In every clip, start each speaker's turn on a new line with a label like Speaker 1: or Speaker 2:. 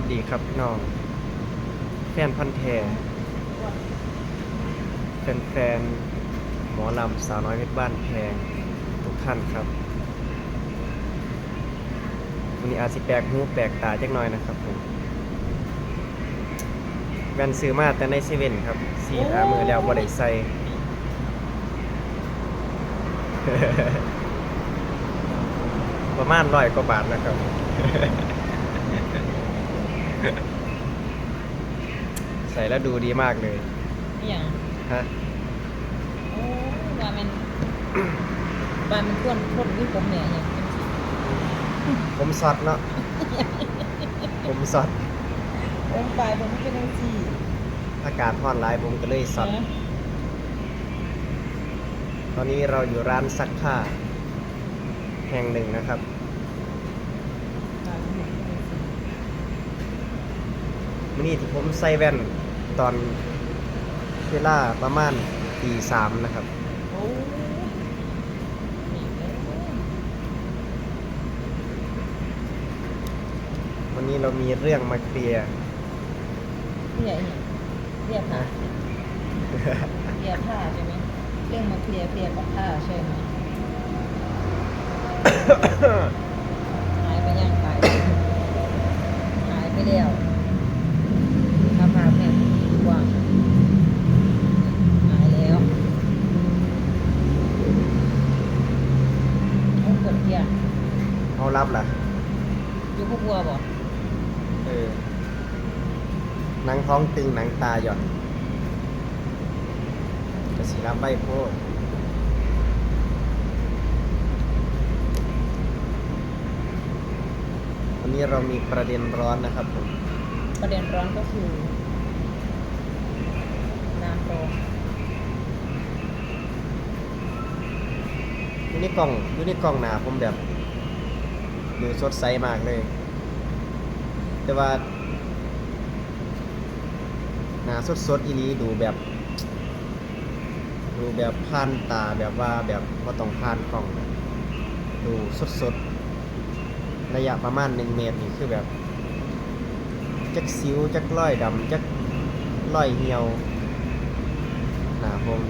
Speaker 1: วัสดีครับพี่น้อง แฟนพันธ์แท้แฟนแฟนๆหมอลำสาวน้อยเพชรบ้านแพงทุกท่านครับวันนี้อาจสิแปลกหูแปลกตาจักหน่อยนะครับผมแว่นซื้อมาแต่ในเซเว่นครับสีอามือแล้วบ่ได้ใส่ประมาณร้อยกว่าบาทนะครับ ส่แล้วดูดีมากเลย
Speaker 2: นี่อย่าง
Speaker 1: ฮะ
Speaker 2: โอ้ว่ามันว่ามันควรคนที่ผมเนี่ยอย่างเป็นสิ
Speaker 1: ผมสอดเนาะผมสอด
Speaker 2: ผมไปผมเป็นจังซี่
Speaker 1: อากาศร้อนหลายผมก็เลยสอด
Speaker 2: นะ
Speaker 1: ตอนนี้เราอยู่ร้านซักผ้า แห่งหนึ่งนะครับ
Speaker 2: ว่ามันเป็นจังซี่
Speaker 1: มื่อนี้ที่ผมใส่แว่น ตอนเวลาประมาณตีสามนะครับ
Speaker 2: โอ้นี่เด้อ
Speaker 1: วันนี้เรามีเรื่องมาเคลียร์
Speaker 2: เรียกนี่เรียกผ้า
Speaker 1: นะ
Speaker 2: เรียกผ้าใช่ไหมเรื่องมาเคลียร์เคลียร์กับผ้าใช่ไหมหายไปยังไปหายไปแล้วผ้าผ้าแม่ว่างหายแล้วเอากดเกียร์
Speaker 1: เอารับล่ะ
Speaker 2: อยู่พวกบัวบ่
Speaker 1: เออหนัง ท้องตึงหนังตาหย่อนจะสีรับใบโพดวันนี้เรามีประเด็นร้อนนะครับผม
Speaker 2: ประเด็นร้อนก็คือ น้ำร้อน
Speaker 1: อยู่ในกล่องอยู่ในกล่องหนาผมแบบดูสดใสมากเลย แต่ว่า หนาสดสดๆอีนี้ดูแบบ ดูแบบผ่านตาแบบว่าแบบว่าต้องผ่านกล่องนะดูสดสดๆระยะประมาณหนึ่งเมตรนี่คือแบบจักสิวจักร้อยดำจักร้อยเหี่ยวหนาผม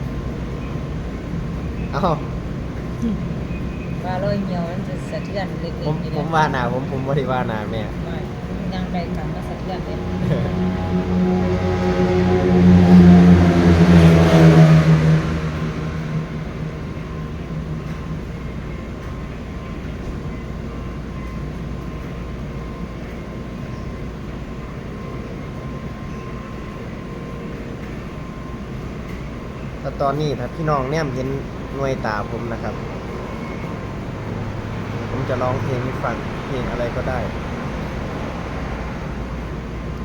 Speaker 1: เอ้า
Speaker 2: ว่าเลยเหี่ยวมันจะสะเทือนเล็กๆ
Speaker 1: ผม
Speaker 2: นี่
Speaker 1: ผมว่าหนาผมผมบ่ได้ว่าหนาแม่
Speaker 2: ไม่ ยังไปกลับมาสะเทือนเลย
Speaker 1: แต่ตอนนี้ถ้าพี่น้องแนมเห็นหน่วยตาผมนะครับ ผมจะร้องเพลงให้ฟังเพลงอะไรก็ได้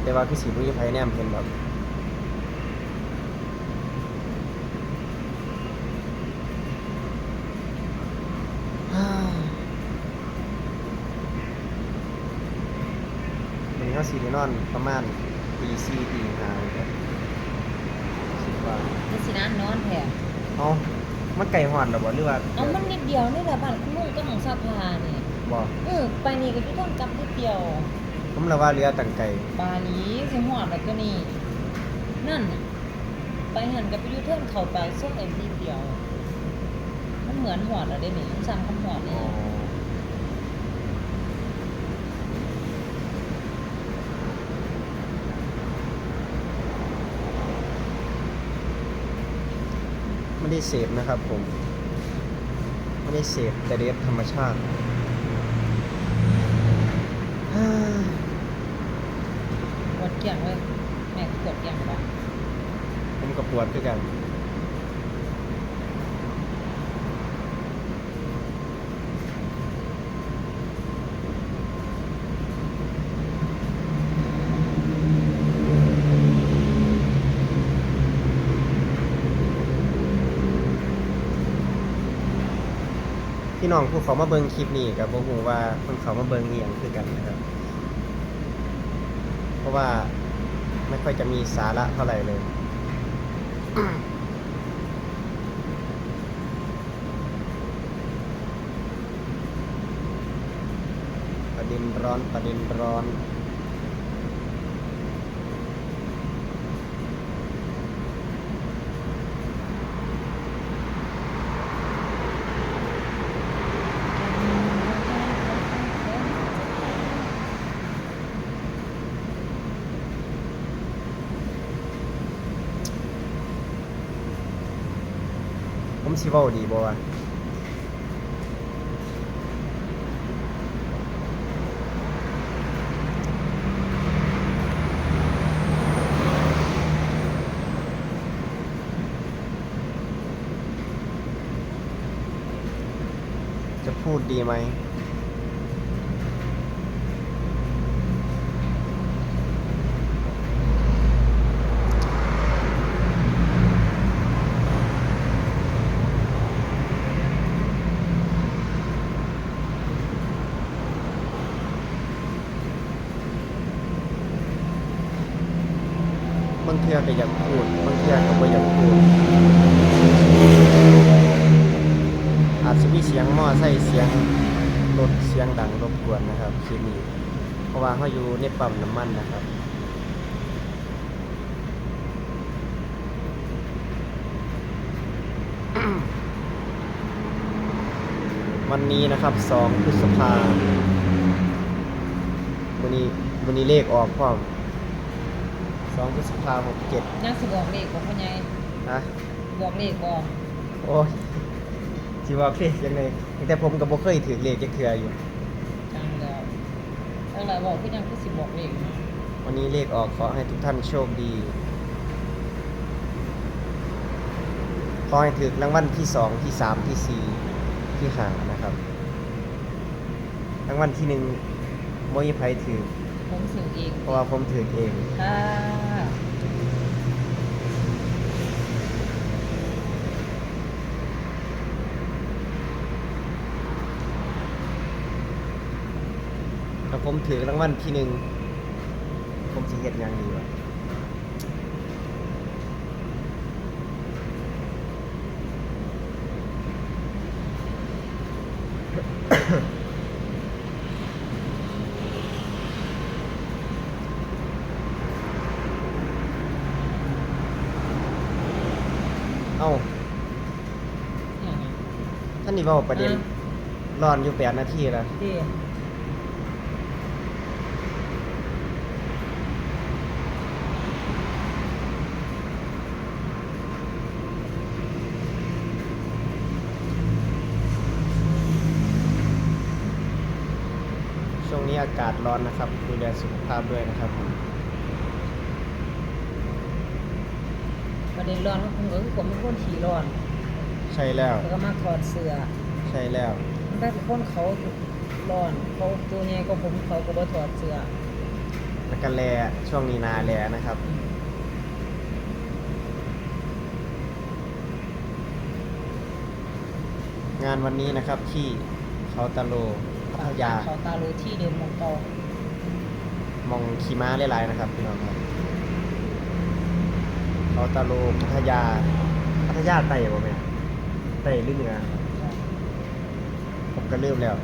Speaker 1: แต่ว่าคือสีบุญไพแนมเห็นแบบฮ่าวันนี้เขาสีได้นอนประมาณตีสี่ตีห้าครับคิดว่า
Speaker 2: นี่สินะนอนแถม
Speaker 1: เอามันไก่หอดหรอบ่หรือว่า
Speaker 2: เอามันนิดเดียวนี่แหละบ้านคุณลุงก็ของสาพานี่
Speaker 1: บ่
Speaker 2: เออไปนี่ก็จะต้องกลับนิดเดียว
Speaker 1: ผมละว่าเรือตังไก่
Speaker 2: บาหลีสิหอดแล้วก็นี่ นั่นน่ะไปหันกับไปอยูเทิร์นเข้าไปส่งเอ็มนิดเดียว มันเหมือนหอดอะได้นี่สั่งคำหอดนี่
Speaker 1: ไม่ได้เสพนะครับผม ไม่ได้เสพแต่เรียบธรรมชาติฮ่า
Speaker 2: ปวดเกี่ยงเลยแม่ก็ปวดเกี่ยงบ้าง
Speaker 1: ผมก็ปวดด้วยกันพี่น้องผู้เขามาเบิงคลิปนี้กับบ่ฮู้ว่าเพิ่นเขามาเบิงอีหยังคือกันนะครับ เพราะว่าไม่ค่อยจะมีสาระเท่าไหร่เลย ประเด็นร้อนประเด็นร้อน สิเว้าดีบ่วะจะพูดดีไหม ทื่อก็อยากพูดบางเทื่อก็บ่อยากพูดอาจจะมีเสียงมอไซค์เสียงรถเสียงดังรบกวนนะครับคลิปนี้เพราะว่าเขาอยู่ในปั๊มน้ำมันนะครับวันนี้นะครับ2พฤษภาวันนี้วันนี้เลขออกพร้อม 2พฤษภา67
Speaker 2: ยังสิบอกเลขบอกพ่อใหญ่
Speaker 1: นะ
Speaker 2: บอกเลขบอก
Speaker 1: โอ้ยสิว่าเลขยังไงแต่ผมก็บ่เคยถือเลขจักเทื่ออยู่
Speaker 2: จังแล้วตั้งแต่บอกคือยังคือสิบอกเลขนะ
Speaker 1: วันนี้เลขออกขอให้ทุกท่านโชคดี ขอให้ถึกรางวัลที่สองที่สามที่สี่ที่ห้านะครับรางวัลที่หนึ่งบ่มีไผถือ
Speaker 2: ผมสื่อเอง
Speaker 1: เพราะว่าผมถือเอง
Speaker 2: ค่ะ
Speaker 1: ถ้าผมถือรางวัลที่หนึ่งผมสิเฮ็ดหยังดีวะ เอ้า
Speaker 2: เนี่ยนะ
Speaker 1: ท่านนี่เว้าประเด็นรอนอยู่แปดนาทีแล้ว
Speaker 2: ที่
Speaker 1: ช่วงนี้อากาศร้อนนะครับดูแลสุขภาพด้วยนะครับ
Speaker 2: ประเด็นร้อนของผมก็คือผมเป็นคนขี่ร้อน
Speaker 1: ใช่แล้ว
Speaker 2: แล้วก็มาถอดเสื้อ
Speaker 1: ใช่แล้ว
Speaker 2: มันได้เป็นคนเขาร้อนเขาตัวใหญ่ก็ผมเขาก็บ่ถอดเสื้อ
Speaker 1: แล้วก็แลช่วงนี้นาแลนะครับ
Speaker 2: อืม
Speaker 1: งานวันนี้นะครับที่เขาตะโลพัทยา
Speaker 2: เขาตาโลที่เดิมมองเก่าม
Speaker 1: องขี่ม้าหลายๆนะครับพี่น้องครับ เขาตะโลพัทยา พัทยาไต่บ่แม่ไต่หรือเหนือผมก็เริ่มแล้ว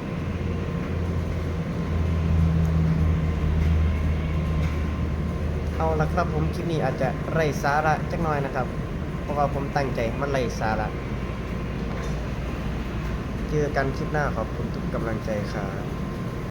Speaker 1: เอาละครับผมคลิปนี้อาจจะไร้สาระจักหน่อยนะครับ เพราะว่าผมตั้งใจมันไร้สาระ เจอกันคลิปหน้าขอบคุณทุกกำลังใจครับ